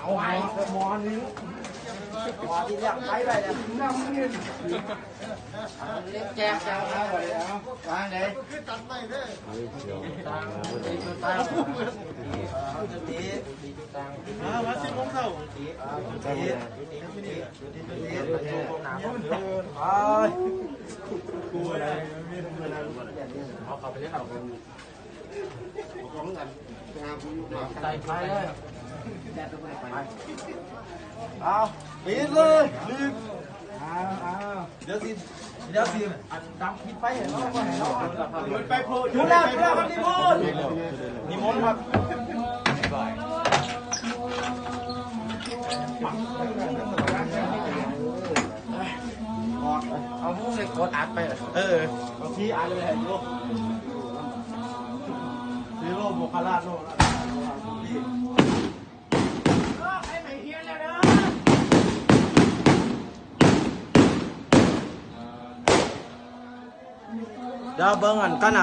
เอาไว้มอนนี้มอนที่เรียกไปไปเนี่ยน้ำเงินเล็กแจกแจกเอาไปเอาวางเลยตังตังตังจะตีตังมาสิผมเข้าตีตีตีตีตีตีตีหนาผมไปกูอะไรเอาเข้าไปเล่นเอากันใส่ไป เลยเอาปิดเลยรีบเอาเอาเดี๋ยวสิเดี๋ยวสิอันดำปิดไปเห็นแล้วก็เห็นแล้วมันไปโพจุดแล้วจุดแล้วครับนิพนธ์นิมนต์ครับ เอาพวกเล็กกดอัดไปเลยเออบางทีอ่านเลยเห็นโยซีโร่โมคาราโน่เดี๋ยวเบิ้งกันก็น